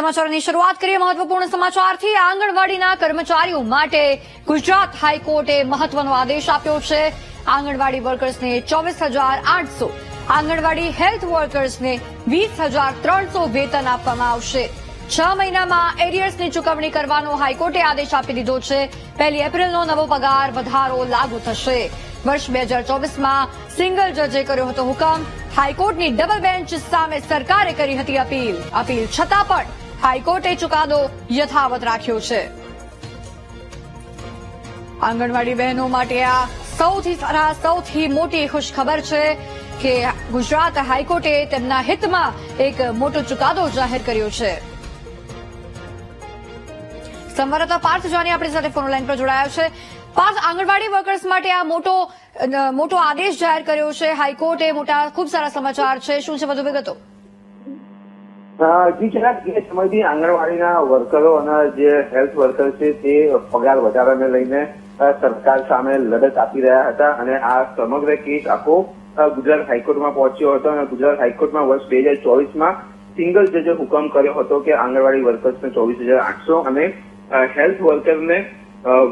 સમાચારની શરૂઆત કરીએ મહત્વપૂર્ણ સમાચારથી. આંગણવાડીના કર્મચારીઓ માટે ગુજરાત હાઈકોર્ટે મહત્વનો આદેશ આપ્યો છે. આંગણવાડી વર્કર્સને ચોવીસ આંગણવાડી હેલ્થ વર્કર્સને વીસ હજાર ત્રણસો વેતન આપવામાં આવશે. છ મહિનામાં એરિયર્સની ચૂકવણી કરવાનો હાઈકોર્ટે આદેશ આપી દીધો છે. પહેલી એપ્રિલનો નવો પગાર વધારો લાગુ થશે. વર્ષ બે હજાર ચોવીસમાં સિંગલ જજે કર્યો હતો હુકમ. હાઈકોર્ટની ડબલ બેન્ચ સામે સરકારે કરી હતી અપીલ. અપીલ છતાં પણ હાઈકોર્ટે ચુકાદો યથાવત રાખ્યો છે. આંગણવાડી બહેનો માટે આ સૌથી સારા, સૌથી મોટી ખુશખબર છે કે ગુજરાત હાઈકોર્ટે તેમના હિતમાં એક મોટો ચુકાદો જાહેર કર્યો છે. સંવાદદાતા પાર્થ જાની આપણી સાથે ફોન લાઈન પર જોડાયા છે. પાર્થ, આંગણવાડી વર્કર્સ માટે આ મોટો મોટો આદેશ જાહેર કર્યો છે. હાઈકોર્ટે મોટા, ખૂબ સારા સમાચાર છે. શું છે વધુ વિગતો? અ, જી સમયથી આંગણવાડીના વર્કરો અને જે હેલ્થ વર્કર છે તે પગાર વધારાને લઈને સરકાર સામે લડત આપી રહ્યા હતા અને આ સમગ્ર કેસ આખો ગુજરાત હાઈકોર્ટમાં પહોંચ્યો હતો અને ગુજરાત હાઈકોર્ટમાં વર્ષ બે હજાર ચોવીસમાં સિંગલ જજે હુકમ કર્યો હતો કે આંગણવાડી વર્કર્સને ચોવીસ હજાર આઠસો અને હેલ્થ વર્કરને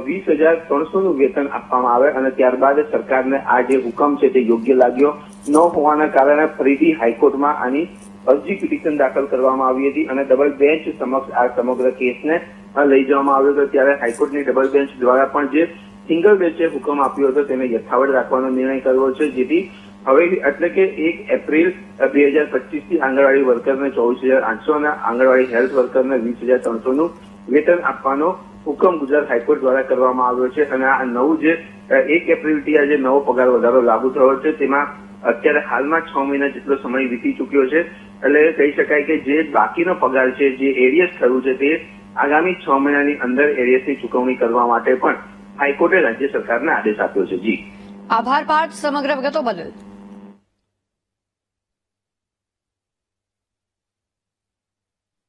વીસ હજાર ત્રણસોનું વેતન આપવામાં આવે અને ત્યારબાદ સરકારને આ જે હુકમ છે તે યોગ્ય લાગ્યો ન હોવાના કારણે ફરીથી હાઈકોર્ટમાં આની અરજી પિટિશન દાખલ કરવામાં આવી હતી અને ડબલ બેન્ચ સમક્ષ આ સમગ્ર કેસને લઈ જવામાં આવ્યો હતો. ત્યારે હાઈકોર્ટની ડબલ બેન્ચ દ્વારા પણ જે સિંગલ બેન્ચે હુકમ આપ્યો હતો તેને યથાવત રાખવાનો નિર્ણય કર્યો છે. જેથી હવે એટલે કે એક એપ્રિલ બે હજાર પચીસથી આંગણવાડી વર્કરને ચોવીસ હજાર આઠસો અને આંગણવાડી હેલ્થ વર્કરને વીસ હજાર ત્રણસો નું વેતન આપવાનો હુકમ ગુજરાત હાઈકોર્ટ દ્વારા કરવામાં આવ્યો છે. અને આ નવું જે એક એપ્રિલથી આ જે નવો પગાર વધારો લાગુ થયો છે. તેમાં અત્યારે હાલમાં છ મહિના જેટલો સમય વીતી ચૂક્યો છે. એટલે કહી શકાય કે જે બાકીનો પગાર છે, જે એરિયસ થયું છે, તે આગામી છ મહિનાની અંદર એરિયસની ચૂકવણી કરવા માટે પણ હાઈકોર્ટે રાજ્ય સરકારને આદેશ આપ્યો છે. જી. આભાર પાઠ સમગ્ર વિગતો બદલ.